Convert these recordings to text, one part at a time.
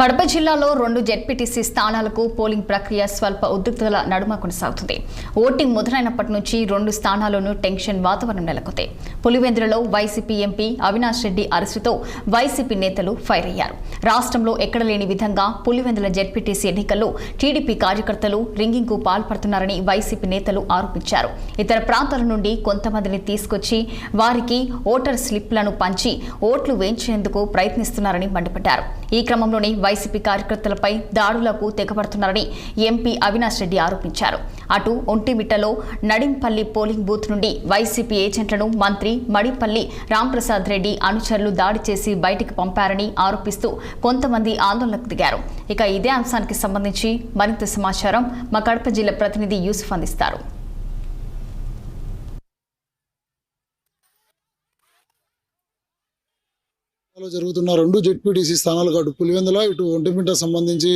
కడప జిల్లాలో రెండు జెడ్పీటీసీ స్థానాలకు పోలింగ్ ప్రక్రియ స్వల్ప ఉద్రిక్తల నడుమ కొనసాగుతుంది. ఓటింగ్ మొదలైనప్పటి నుంచి రెండు స్థానాల్లోనూ టెన్షన్ వాతావరణం నెలకొంది. పులివెందులలో వైసీపీ ఎంపీ అవినాష్ రెడ్డి అరెస్టుతో వైసీపీ నేతలు ఫైర్ అయ్యారు. రాష్ట్రంలో ఎక్కడ లేని విధంగా పులివెందుల జెడ్పీటీసీ ఎన్నికల్లో టీడీపీ కార్యకర్తలు రింగింగ్కు పాల్పడుతున్నారని వైసీపీ నేతలు ఆరోపించారు. ఇతర ప్రాంతాల నుండి కొంతమందిని తీసుకొచ్చి వారికి ఓటర్ స్లిప్లను పంచి ఓట్లు వేయించేందుకు ప్రయత్నిస్తున్నారని మండిపడ్డారు. ఈ క్రమంలోనే వైసీపీ కార్యకర్తలపై దాడులకు తెగబడుతున్నారని ఎంపీ అవినాష్ రెడ్డి ఆరోపించారు. అటు ఒంటిమిట్టలో నడింపల్లి పోలింగ్ బూత్ నుండి వైసీపీ ఏజెంట్లను మంత్రి మడిపల్లి రాంప్రసాద్ రెడ్డి అనుచరులు దాడి చేసి బయటికి పంపారని ఆరోపిస్తూ కొంతమంది ఆందోళనకు దిగారు. ఇక ఇదే అంశానికి సంబంధించి మరింత సమాచారం మా కడప జిల్లా ప్రతినిధి యూసుఫ్ అందిస్తారు. లో జరుగుతున్న రెండు జెడ్పీటీసీ స్థానాలు అటు పులివెందుల ఇటు ఒంటిమింట సంబంధించి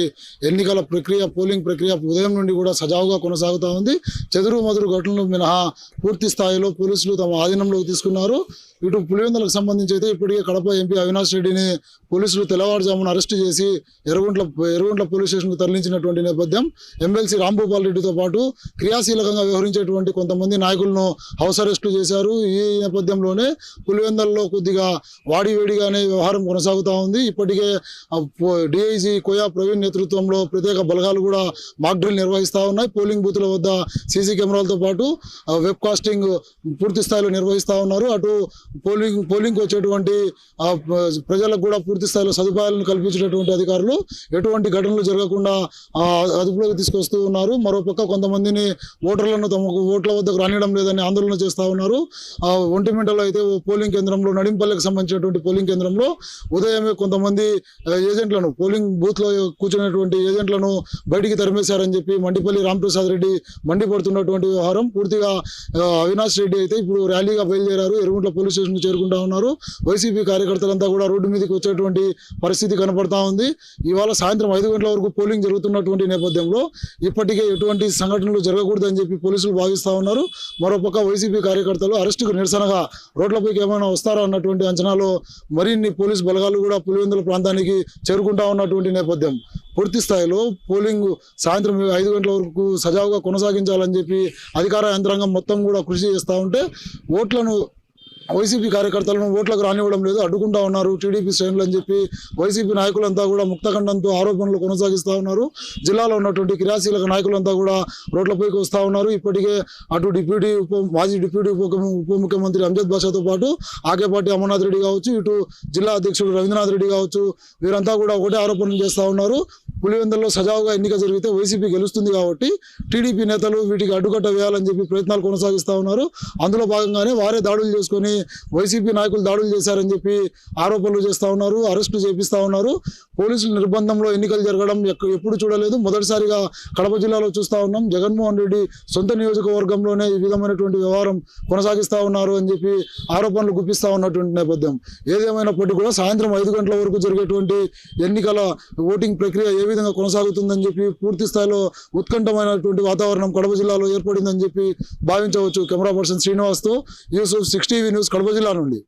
ఎన్నికల ప్రక్రియ పోలింగ్ ప్రక్రియ ఉదయం నుండి కూడా సజావుగా కొనసాగుతూ ఉంది. చెదురు మదురు ఘటనలు మినహా పూర్తి స్థాయిలో పోలీసులు తమ ఆధీనంలోకి తీసుకున్నారు. ఇటు పులివెందులకు సంబంధించి అయితే ఇప్పటికే కడప ఎంపీ అవినాష్ రెడ్డిని పోలీసులు తెల్లవారుజామున అరెస్ట్ చేసి ఎర్రగుంట్ల ఎర్రగుంట్ల పోలీస్ స్టేషన్కు తరలించినటువంటి నేపథ్యం ఎమ్మెల్సీ రాంభూపాల్ రెడ్డితో పాటు క్రియాశీలకంగా వ్యవహరించేటువంటి కొంతమంది నాయకులను హౌస్ అరెస్టు చేశారు. ఈ నేపథ్యంలోనే పులివెందల్లో కొద్దిగా వాడివేడిగానే వ్యవహారం కొనసాగుతా ఉంది. ఇప్పటికే డిఐజీ కోయా ప్రవీణ్ నేతృత్వంలో ప్రత్యేక బలగాలు కూడా మాక్ డ్రిల్ నిర్వహిస్తూ ఉన్నాయి. పోలింగ్ బూత్ల వద్ద సీసీ కెమెరాలతో పాటు వెబ్ కాస్టింగ్ పూర్తి స్థాయిలో నిర్వహిస్తూ ఉన్నారు. అటు పోలింగ్ పోలింగ్కి వచ్చేటువంటి ప్రజలకు కూడా పూర్తి స్థాయిలో సదుపాయాలను కల్పించేటటువంటి అధికారులు ఎటువంటి ఘటనలు జరగకుండా అదుపులోకి తీసుకొస్తూ ఉన్నారు. మరోపక్క కొంతమందిని ఓటర్లను తమకు ఓట్ల వద్దకు రానియడం లేదని ఆందోళన చేస్తూ ఉన్నారు. ఒంటిమింటలో అయితే పోలింగ్ కేంద్రంలో నడింపల్లికి సంబంధించినటువంటి పోలింగ్ కేంద్రంలో ఉదయమే కొంతమంది ఏజెంట్లను పోలింగ్ బూత్లో కూర్చున్నటువంటి ఏజెంట్లను బయటికి తరిమేశారని చెప్పి మండిపల్లి రామప్రసాద్ రెడ్డి మండిపడుతున్నటువంటి వ్యవహారం పూర్తిగా అవినాష్ రెడ్డి అయితే ఇప్పుడు ర్యాలీగా బయలుదేరారు ఎరుగుంట్ల పోలీస్ స్టేషన్ చేరుకుంటా ఉన్నారు. వైసీపీ కార్యకర్తలంతా కూడా రోడ్డు మీదకి వచ్చేటువంటి పరిస్థితి కనపడతా ఉంది. ఇవాళ సాయంత్రం ఐదు గంటల వరకు పోలింగ్ జరుగుతున్నటువంటి నేపథ్యంలో ఇప్పటికే ఎటువంటి సంఘటనలు జరగకూడదని చెప్పి పోలీసులు భావిస్తా ఉన్నారు. మరోపక్క వైసీపీ కార్యకర్తలు అరెస్టుకు నిరసనగా రోడ్లపైకి ఏమైనా వస్తారా అన్నటువంటి అంచనాలో మరిన్ని పోలీస్ బలగాలు కూడా పులివెందుల ప్రాంతానికి చేరుకుంటా ఉన్నటువంటి నేపథ్యం. పూర్తి స్థాయిలో పోలింగ్ సాయంత్రం ఐదు గంటల వరకు సజావుగా కొనసాగించాలని చెప్పి అధికార యంత్రాంగం మొత్తం కూడా కృషి చేస్తూ ఉంటే ఓట్లను వైసీపీ కార్యకర్తలను ఓట్లకు రానివ్వడం లేదు అడ్డుకుంటా ఉన్నారు టీడీపీ శ్రేణులు అని చెప్పి వైసీపీ నాయకులంతా కూడా ముక్తఖండంతో ఆరోపణలు కొనసాగిస్తూ ఉన్నారు. జిల్లాలో ఉన్నటువంటి క్రియాశీలక నాయకులంతా కూడా రోడ్లపైకి వస్తూ ఉన్నారు. ఇప్పటికే అటు డిప్యూటీ ఉప మాజీ డిప్యూటీ ఉప ఉప ముఖ్యమంత్రి అంజద్ బాషాతో పాటు ఆకేపాటి అమర్నాథ్ రెడ్డి కావచ్చు ఇటు జిల్లా అధ్యక్షుడు రవీంద్రనాథ్ రెడ్డి కావచ్చు వీరంతా కూడా ఒకటే ఆరోపణలు చేస్తూ ఉన్నారు. పులివెందుల్లో సజావుగా ఎన్నిక జరిగితే వైసీపీ గెలుస్తుంది కాబట్టి టీడీపీ నేతలు వీటికి అడ్డుకట్ట వేయాలని చెప్పి ప్రయత్నాలు కొనసాగిస్తూ ఉన్నారు. అందులో భాగంగానే వారే దాడులు చేసుకొని వైసీపీ నాయకులు దాడులు చేశారని చెప్పి ఆరోపణలు చేస్తూ ఉన్నారు అరెస్టు చేపిస్తూ ఉన్నారు. పోలీసుల నిర్బంధంలో ఎన్నికలు జరగడం ఎప్పుడు చూడలేదు. మొదటిసారిగా కడప జిల్లాలో చూస్తూ ఉన్నాం. జగన్మోహన్ రెడ్డి సొంత నియోజకవర్గంలోనే ఈ విధమైనటువంటి వ్యవహారం కొనసాగిస్తూ ఉన్నారు అని చెప్పి ఆరోపణలు గుప్పిస్తూ ఉన్నటువంటి నేపథ్యం. ఏదేమైనప్పటికీ కూడా సాయంత్రం ఐదు గంటల వరకు జరిగేటువంటి ఎన్నికల ఓటింగ్ ప్రక్రియ ఏ విధంగా కొనసాగుతుందని చెప్పి పూర్తి స్థాయిలో ఉత్కంఠమైనటువంటి వాతావరణం కడప జిల్లాలో ఏర్పడిందని చెప్పి భావించవచ్చు camera person శ్రీనివాస్తో Yusuf six TV news Kadapa జిల్లా నుండి.